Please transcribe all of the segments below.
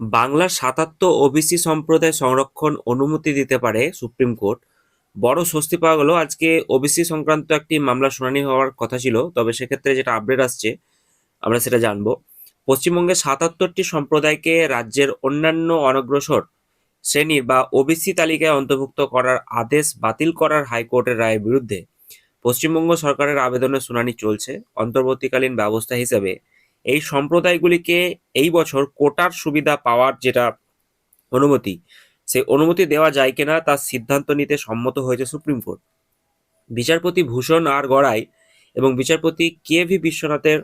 বাংলার সাতাত্তর ওবিসি সম্প্রদায় সংরক্ষণ অনুমতি দিতে পারে সুপ্রিম কোর্ট। বড় স্বস্তি পাওয়া গেল, আজকে ওবিসি সংক্রান্ত একটি মামলা শুনানি হওয়ার কথা ছিল, তবে সেক্ষেত্রে যেটা আপডেট আসছে, আমরা সেটা জানব। পশ্চিমবঙ্গের সাতাত্তরটি সম্প্রদায়কে রাজ্যের অন্যান্য অনগ্রসর শ্রেণির বা ওবিসি তালিকায় অন্তর্ভুক্ত করার আদেশ বাতিল করার হাইকোর্টের রায়ের বিরুদ্ধে পশ্চিমবঙ্গ সরকারের আবেদনের শুনানি চলছে। অন্তর্বর্তীকালীন ব্যবস্থা হিসেবে এই সম্প্রদায়গুলিকে এই বছর কোটার সুবিধা পাওয়ার যেটা অনুমতি সেই অনুমতি দেওয়া যায় কিনা তার সিদ্ধান্ত নিতে সম্মত হয়েছে সুপ্রিম কোর্ট। বিচারপতি ভূষণ আর গড়াই এবং বিচারপতি কে ভি বিশ্বনাথের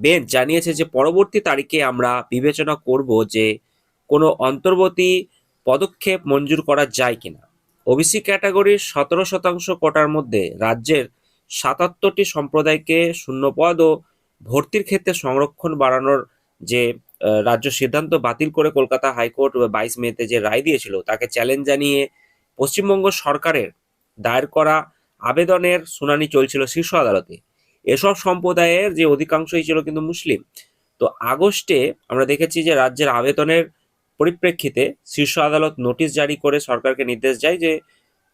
বেঞ্চ জানিয়েছে যে পরবর্তী তারিখে আমরা বিবেচনা করব যে কোনো অন্তর্বর্তী পদক্ষেপ মঞ্জুর করা যায় কিনা। ওবিসি ক্যাটাগরির সতেরো শতাংশ কোটার মধ্যে রাজ্যের সাতাত্তরটি সম্প্রদায়কে শূন্যপদ ও ভর্তির ক্ষেত্রে সংরক্ষণ বাড়ানোর যে রাজ্য সিদ্ধান্ত বাতিল করে কলকাতা হাইকোর্ট বাইশ মেতে যে রায় দিয়েছিল, তাকে চ্যালেঞ্জ জানিয়ে পশ্চিমবঙ্গ সরকারের দায়ের করা আবেদনের শুনানি চলছিল শীর্ষ আদালতে। এসব সম্প্রদায়ের যে অধিকাংশই ছিল কিন্তু মুসলিম। তো আগস্টে আমরা দেখেছি যে রাজ্যের আবেদনের পরিপ্রেক্ষিতে শীর্ষ আদালত নোটিশ জারি করে সরকারকে নির্দেশ যায় যে,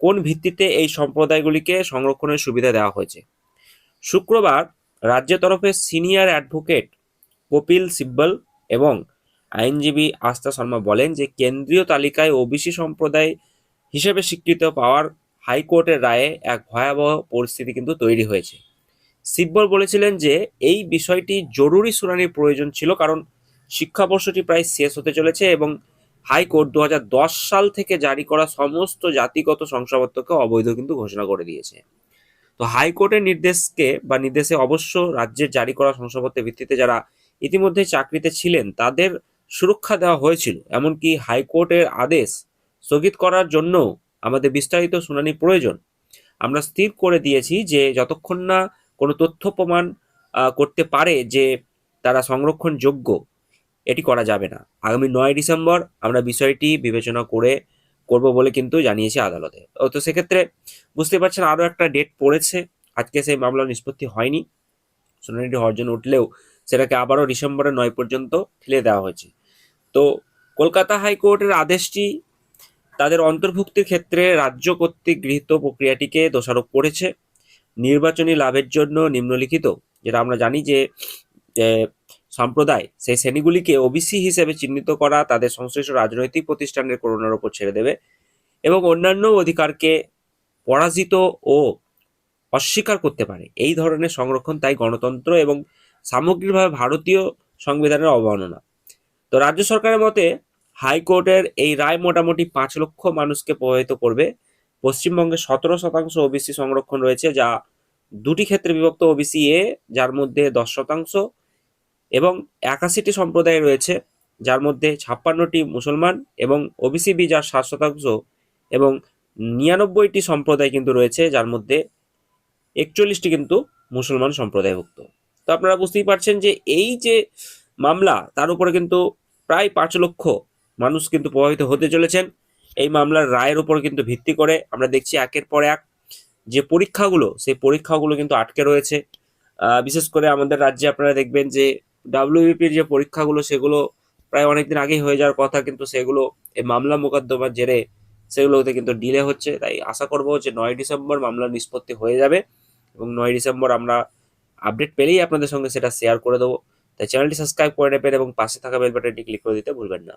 কোন ভিত্তিতে এই সম্প্রদায়গুলিকে সংরক্ষণের সুবিধা দেওয়া হয়েছে। শুক্রবার রাজ্যের তরফে সিনিয়র অ্যাডভোকেট কপিল সিব্বল এবং আইনজীবী আস্থা শর্মা বলেন যে কেন্দ্রীয় তালিকায় ওবিসি সম্প্রদায় হিসেবে স্বীকৃত পাওয়ার হাইকোর্টের রায়ে এক ভয়াবহ পরিস্থিতি কিন্তু তৈরি হয়েছে। সিব্বল বলেছিলেন যে এই বিষয়টি জরুরি শুনানির প্রয়োজন ছিল কারণ শিক্ষাবর্ষটি প্রায় শেষ হতে চলেছে এবং হাইকোর্ট দু হাজার দশ সাল থেকে জারি করা সমস্ত জাতিগত শংসাপত্রকে অবৈধ কিন্তু ঘোষণা করে দিয়েছে। তো হাইকোর্টের নির্দেশকে বা নির্দেশে অবশ্য রাজ্যের জারি করা শংসাপত্রের ভিত্তিতে যারা ইতিমধ্যে চাকরিতে ছিলেন, তাদের সুরক্ষা দেওয়া হয়েছিল। এমনকি হাইকোর্টের আদেশ স্থগিত করার জন্য আমাদের বিস্তারিত শুনানি প্রয়োজন। আমরা স্থির করে দিয়েছি যে যতক্ষণ না কোনো তথ্য প্রমাণ করতে পারে যে তারা সংরক্ষণযোগ্য, এটি করা যাবে না। আগামী নয় ডিসেম্বর আমরা বিষয়টি বিবেচনা করে করব বলে কিন্তু জানিয়েছে আদালতে। তো সেক্ষেত্রে বুঝতে পারছেন আরও একটা ডেট পড়েছে। আজকে সেই মামলা নিষ্পত্তি হয়নি। শুনানিটি হওয়ার জন্য উঠলেও সেটাকে আবারও ডিসেম্বরের নয় পর্যন্ত ঠেলে দেওয়া হয়েছে। তো কলকাতা হাইকোর্টের আদেশটি তাদের অন্তর্ভুক্তির ক্ষেত্রে রাজ্য কর্তৃক গৃহীত প্রক্রিয়াটিকে দোষারোপ করেছে। নির্বাচনী লাভের জন্য নিম্নলিখিত, যেটা আমরা জানি যে সম্প্রদায়, সেই শ্রেণীগুলিকে ওবিসি হিসেবে চিহ্নিত করা তাদের সংশ্লিষ্ট রাজনৈতিক প্রতিষ্ঠানের করোনার ওপর ছেড়ে দেবে এবং অন্যান্য অধিকারকে পরাজিত ও অস্বীকার করতে পারে। এই ধরনের সংরক্ষণ তাই গণতন্ত্র এবং সামগ্রিকভাবে ভারতীয় সংবিধানের অবমাননা। তো রাজ্য সরকারের মতে, হাইকোর্টের এই রায় মোটামুটি পাঁচ লক্ষ মানুষকে প্রভাবিত করবে। পশ্চিমবঙ্গে সতেরো শতাংশ ওবিসি সংরক্ষণ রয়েছে, যা দুটি ক্ষেত্রে বিভক্ত ওবিসি এ যার মধ্যে দশ শতাংশ এবং একাশিটি সম্প্রদায় রয়েছে, যার মধ্যে ছাপ্পান্নটি মুসলমান এবং ওবিসি বি যার সাত শতাংশ এবং নিরানব্বইটি সম্প্রদায় কিন্তু রয়েছে, যার মধ্যে একচল্লিশটি কিন্তু মুসলমান সম্প্রদায়ভুক্ত। তো আপনারা বুঝতেই পারছেন যে এই যে মামলা, তার উপরে কিন্তু প্রায় পাঁচ লক্ষ মানুষ কিন্তু প্রভাবিত হতে চলেছেন। এই মামলার রায়ের উপর কিন্তু ভিত্তি করে আমরা দেখছি একের পর এক যে পরীক্ষাগুলো, সেই পরীক্ষাগুলো কিন্তু আটকে রয়েছে। বিশেষ করে আমাদের রাজ্যে আপনারা দেখবেন যে ডাব্লিউবিপির যে পরীক্ষাগুলো, সেগুলো প্রায় অনেকদিন আগেই হয়ে যাওয়ার কথা, কিন্তু সেগুলো, এই মামলা মোকদ্দমার জেরে সেগুলোতে কিন্তু ডিলে হচ্ছে। তাই আশা করব যে নয় ডিসেম্বর মামলা নিষ্পত্তি হয়ে যাবে এবং নয় ডিসেম্বর আমরা আপডেট পেলেই আপনাদের সঙ্গে সেটা শেয়ার করে দেবো। তাই চ্যানেলটি সাবস্ক্রাইব করে নেবেন এবং পাশে থাকা বেল বাটনটি ক্লিক করে দিতে ভুলবেন না।